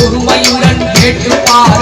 பொறுமையுடன் கேட்டு பாருங்கள்